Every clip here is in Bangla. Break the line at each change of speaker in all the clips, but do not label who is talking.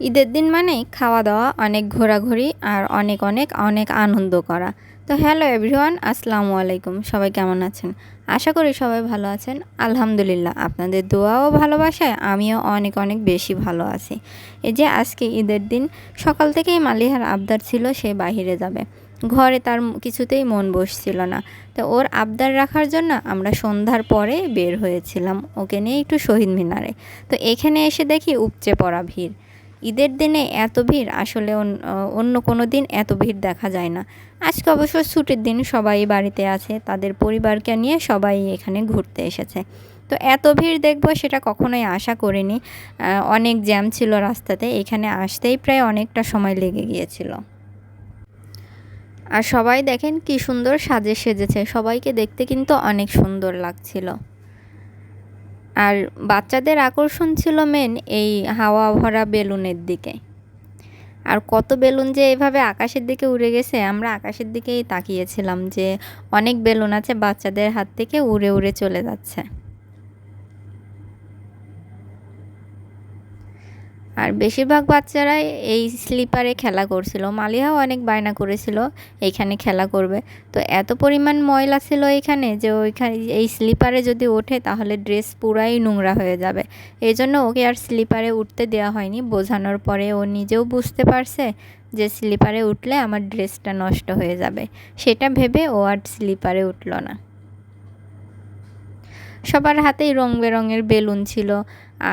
ঈদের দিন মানেই খাওয়া দাওয়া, অনেক ঘোরাঘুরি আর অনেক অনেক অনেক আনন্দ করা। তো হ্যালো এভরিওয়ান, আসসালামু আলাইকুম। সবাই কেমন আছেন? আশা করি সবাই ভালো আছেন। আলহামদুলিল্লাহ, আপনাদের দোয়া ও ভালোবাসায় আমিও অনেক অনেক বেশি ভালো আছি। এই যে আজকে ঈদের দিন, সকাল থেকেই মালিহার আবদার ছিল সে বাহিরে যাবে। ঘরে তার কিছুতেই মন বসছিল না। তো ওর আবদার রাখার জন্য আমরা সন্ধ্যার পরে বের হয়েছিলাম, ওকে নিয়ে একটু শহীদ মিনারে। তো এখানে এসে দেখি উপচে পড়া ভিড়। ঈদের দিনে এত ভিড়, আসলে অন্য কোনো দিন এত ভিড় দেখা যায় না। আজকে অবশ্য ছুটির দিন সবাই বাড়িতে আছে, তাদের পরিবারকে নিয়ে সবাই এখানে ঘুরতে এসেছে। তো এত ভিড় দেখব সেটা কখনোই আশা করিনি। অনেক জ্যাম ছিল রাস্তাতে, এখানে আসতেই প্রায় অনেকটা সময় লেগে গিয়েছিল। আর সবাই দেখেন কি সুন্দর সাজে সেজেছে, সবাইকে দেখতে কিন্তু অনেক সুন্দর লাগছিল। আর বাচ্চাদের আকর্ষণ ছিল মেন এই হাওয়া ভরা বেলুনের দিকে। আর কত বেলুন যে এভাবে আকাশের দিকে উড়ে গেছে, আমরা আকাশের দিকেই তাকিয়েছিলাম যে অনেক বেলুন আছে বাচ্চাদের হাত থেকে উড়ে উড়ে চলে যাচ্ছে। আর বেশিরভাগ বাচ্চারাই এই স্লিপারে খেলা করছিল। মালিয়াও অনেক বায়না করেছিল এইখানে খেলা করবে। তো এত পরিমাণ ময়লা ছিল এখানে যে ওইখানে, এই স্লিপারে যদি ওঠে তাহলে ড্রেস পুরাই নোংরা হয়ে যাবে। এই জন্য ওকে আর স্লিপারে উঠতে দেওয়া হয়নি। বোঝানোর পরে ও নিজেও বুঝতে পারছে যে স্লিপারে উঠলে আমার ড্রেসটা নষ্ট হয়ে যাবে। সেটা ভেবে ও আর স্লিপারে উঠল না। সবার হাতেই রং বেরঙের বেলুন ছিল।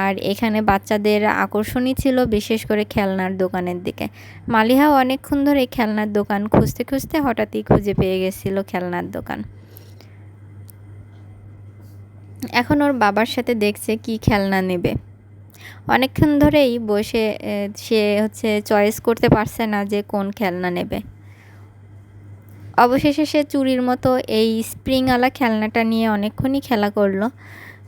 আর এখানে বাচ্চাদের আকর্ষণই ছিল বিশেষ করে খেলনার দোকানের দিকে। মালিহাও অনেকক্ষণ ধরে খেলনার দোকান খুঁজতে খুঁজতে হঠাৎই খুঁজে পেয়ে গেছিল খেলনার দোকান। এখন ওর বাবার সাথে দেখছে কি খেলনা নেবে। অনেকক্ষণ ধরেই বসে সে হচ্ছে চয়েস করতে পারছে না যে কোন খেলনা নেবে। অবশেষে সে চুরির মতো এই স্প্রিংওয়ালা খেলনাটা নিয়ে অনেকক্ষণই খেলা করল।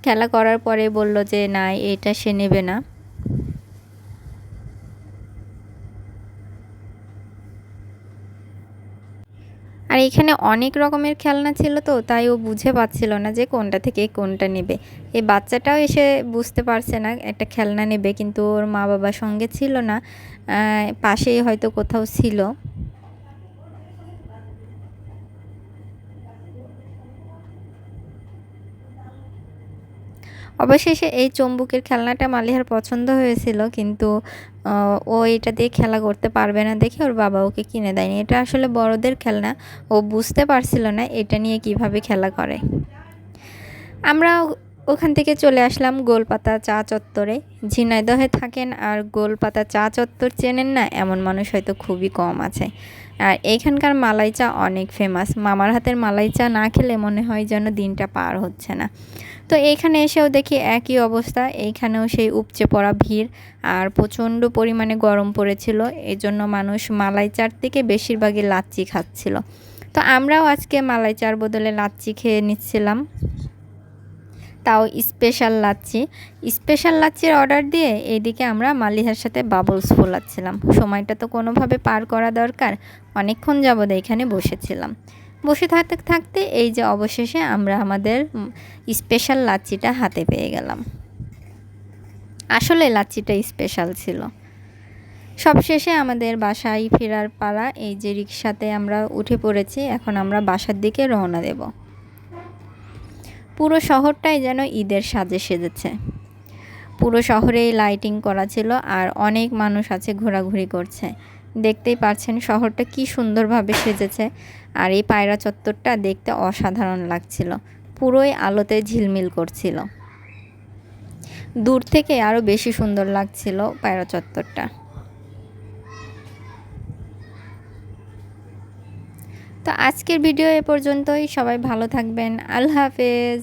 খেলা করার পরে বলল যে, না, এটা সে নেবে না। আর এখানে অনেক রকমের খেলনা ছিল তো, তাই ও বুঝে পাচ্ছিল না যে কোনটা থেকে কোনটা নেবে। এই বাচ্চাটাও এসে বুঝতে পারছে না, একটা খেলনা নেবে, কিন্তু ওর মা বাবার সঙ্গে ছিল না পাশেই হয়তো কোথাও ছিল। অবশেষে এই চম্বুকের খেলনাটা মালিহার পছন্দ হয়েছিল, কিন্তু ও এটা দিয়ে খেলা করতে পারবে না দেখে ওর বাবা ওকে কিনে দেয়নি। এটা আসলে বড়দের খেলনা, ও বুঝতে পারছিল না এটা নিয়ে কীভাবে খেলা করে। আমরা ওখান থেকে চলে আসলাম গোলপাতা চা চত্বরে। ঝিনাইদহে থাকেন আর গোলপাতা চা চত্বর চেনেন না, এমন মানুষ হয়তো খুবই কম আছে। আর এইখানকার মালাই চা অনেক ফেমাস মামার হাতের মালাই চা না খেলে মনে হয় যেন দিনটা পার হচ্ছে না। তো এইখানে এসেও দেখি একই অবস্থা। এইখানেও সেই উপচে পড়া ভিড় আর প্রচণ্ড পরিমাণে গরম পড়েছিল। এই জন্য মানুষ মালাই চার থেকে বেশিরভাগই লাচ্চি খাচ্ছিল। তো আমরাও আজকে মালাই চার বদলে লাচ্চি খেয়ে নিচ্ছিলাম। তাও স্পেশাল লাচ্ছি। স্পেশাল লাচ্ছির অর্ডার দিয়ে এইদিকে আমরা মালিহার সাথে বাবলস ফোলাচ্ছিলাম সময়টা তো কোনোভাবে পার করা দরকার। অনেকক্ষণ যাবৎ এখানে বসেছিলাম। বসে থাকতে থাকতে এই যে অবশেষে আমরা আমাদের স্পেশাল লাচ্ছিটা হাতে পেয়ে গেলাম। আসলে লাচ্ছিটা স্পেশাল ছিল। সবশেষে আমাদের বাসায় ফেরার পাড়া এই যে রিক্সাতে আমরা উঠে পড়েছি, এখন আমরা বাসার দিকে রওনা দেব। পুরো শহরটাই যেন ঈদের সাজে সেজেছে। পুরো শহরেই লাইটিং করা ছিল আর অনেক মানুষ আছে ঘোরাঘুরি করছে। দেখতেই পাচ্ছেন শহরটা কি সুন্দরভাবে সেজেছে আর এই পায়রা চত্বরটা দেখতে অসাধারণ লাগছিল। পুরোই আলোতে ঝিলমিল করছিল। দূর থেকে আরও বেশি সুন্দর লাগছিল পায়রা চত্বরটা। তো আজকের ভিডিও এ পর্যন্তই। সবাই ভালো থাকবেন। আল্লাহ হাফেজ।